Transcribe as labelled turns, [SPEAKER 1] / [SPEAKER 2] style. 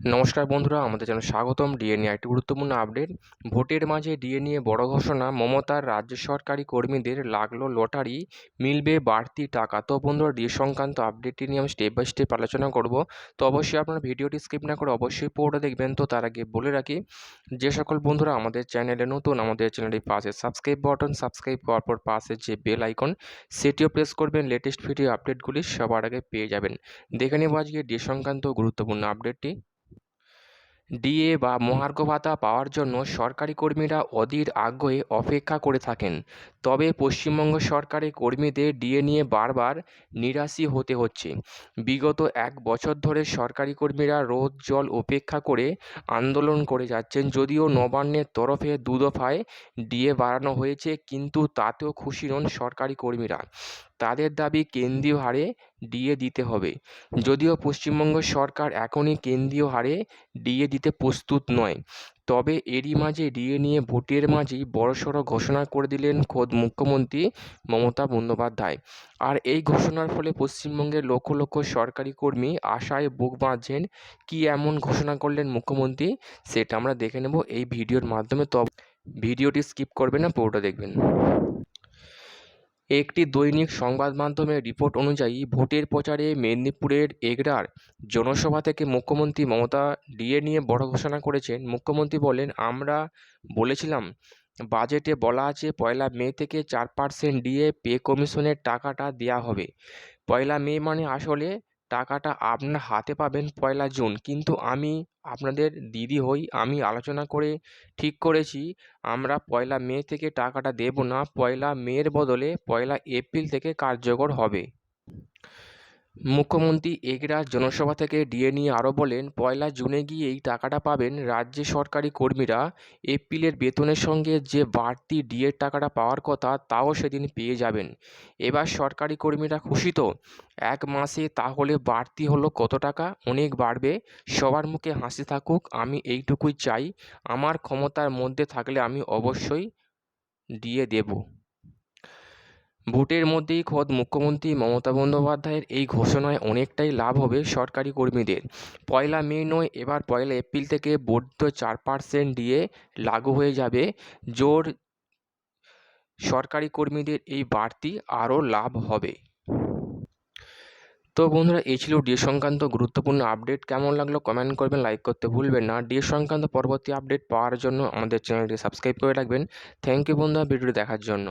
[SPEAKER 1] নমস্কার বন্ধুরা, আমাদের চ্যানেল স্বাগতম। ডিএ নিয়ে একটি গুরুত্বপূর্ণ আপডেট। ভোটের মাঝে ডিএ নিয়ে বড় ঘোষণা মমতার রাজ্য সরকারি কর্মীদের লাগল লটারি, মিলবে বাড়তি টাকা। তো বন্ধুরা, ডিএ সংক্রান্ত আপডেটটি নিয়ে আমি স্টেপ বাই স্টেপ আলোচনা করব। তো অবশ্যই আপনারা ভিডিওটি স্কিপ না করে অবশ্যই পুরোটা দেখবেন। তো তার আগে বলে রাখি, যে সকল বন্ধুরা আমাদের চ্যানেলে নতুন, আমাদের চ্যানেলটি পাশে সাবস্ক্রাইব বাটন সাবস্ক্রাইব করার পর পাশে যে বেল আইকন সেটিও প্রেস করবেন। লেটেস্ট ভিডিও আপডেটগুলি সবার আগে পেয়ে যাবেন। দেখে নেব আজকে ডিএ সংক্রান্ত গুরুত্বপূর্ণ আপডেটটি ডিএ বা মহার্ঘ ভাতা পাওয়ার জন্য সরকারি কর্মীরা অধীর আগ্রহে অপেক্ষা করে থাকেন। তবে পশ্চিমবঙ্গ সরকারি কর্মীদের ডিএ নিয়ে বারবার নিরাশই হতে হচ্ছে। বিগত এক বছর ধরে সরকারি কর্মীরা রোদ, জল উপেক্ষা করে আন্দোলন করে যাচ্ছেন। যদিও নবান্নের তরফে দু দফায় ডিএ বাড়ানো হয়েছে, কিন্তু তাতেও খুশি নন সরকারি কর্মীরা। তাদের দাবি কেন্দ্রীয় হারে ডিএ দিতে হবে। যদিও পশ্চিমবঙ্গ সরকার এখনই কেন্দ্রীয় হারে ডিএ দিতে প্রস্তুত নয়, তবে এরই মাঝে ডিএ নিয়ে ভোটের মাঝেই বড়সড় ঘোষণা করে দিলেন খোদ মুখ্যমন্ত্রী মমতা বন্দ্যোপাধ্যায়। আর এই ঘোষণার ফলে পশ্চিমবঙ্গের লক্ষ লক্ষ সরকারি কর্মী আশায় বুক বাঁধছেন। কী এমন ঘোষণা করলেন মুখ্যমন্ত্রী, সেটা আমরা দেখে নেব এই ভিডিওর মাধ্যমে। তো ভিডিওটি স্কিপ করবেন না, পুরোটা দেখবেন। একটি দৈনিক সংবাদ মাধ্যমের রিপোর্ট অনুযায়ী ভোটের প্রচারে মেদিনীপুরের এগরার জনসভা থেকে মুখ্যমন্ত্রী মমতা ডিএ নিয়ে বড় ঘোষণা করেছেন। মুখ্যমন্ত্রী বলেন, আমরা বলেছিলাম, বাজেটে বলা আছে পয়লা মে থেকে চার পার্সেন্ট ডিএ পে কমিশনের টাকাটা দেওয়া হবে। পয়লা মে মানে আসলে টাকাটা আপনার হাতে পাবেন পয়লা জুন। কিন্তু আমি আপনাদের দিদি হই, আমি আলোচনা করে ঠিক করেছি, আমরা পয়লা মে থেকে টাকাটা দেব না, পয়লা মের বদলে পয়লা এপ্রিল থেকে কার্যকর হবে। মুখ্যমন্ত্রী এগরা জনসভা থেকে ডিএ নিয়ে আরও বলেন, পয়লা জুনে গিয়ে এই টাকাটা পাবেন রাজ্যে সরকারি কর্মীরা। এপ্রিলের বেতনের সঙ্গে যে বাড়তি ডিএর টাকাটা পাওয়ার কথা, তাও সেদিন পেয়ে যাবেন। এবার সরকারি কর্মীরা খুশি তো? এক মাসে তাহলে বাড়তি হলো কত টাকা? অনেক বাড়বে। সবার মুখে হাসি থাকুক, আমি এইটুকুই চাই। আমার ক্ষমতার মধ্যে থাকলে আমি অবশ্যই ডিএ দেবো। ভোটের মধ্যেই খোদ মুখ্যমন্ত্রী মমতা বন্দ্যোপাধ্যায়ের এই ঘোষণায় অনেকটাই লাভ হবে সরকারি কর্মীদের। পয়লা মে নয়, এবার পয়লা এপ্রিল থেকে বর্ধিত চার পার্সেন্ট দিয়ে লাগু হয়ে যাবে। জোর সরকারি কর্মীদের এই বাড়তি আরও লাভ হবে। তো বন্ধুরা, এই ছিল ডিএ সংক্রান্ত গুরুত্বপূর্ণ আপডেট। কেমন লাগল কমেন্ট করবেন, লাইক করতে ভুলবেন না। ডিএ সংক্রান্ত পরবর্তী আপডেট পাওয়ার জন্য আমাদের চ্যানেলটি সাবস্ক্রাইব করে রাখবেন। থ্যাংক ইউ বন্ধুরা, ভিডিওটি দেখার জন্য।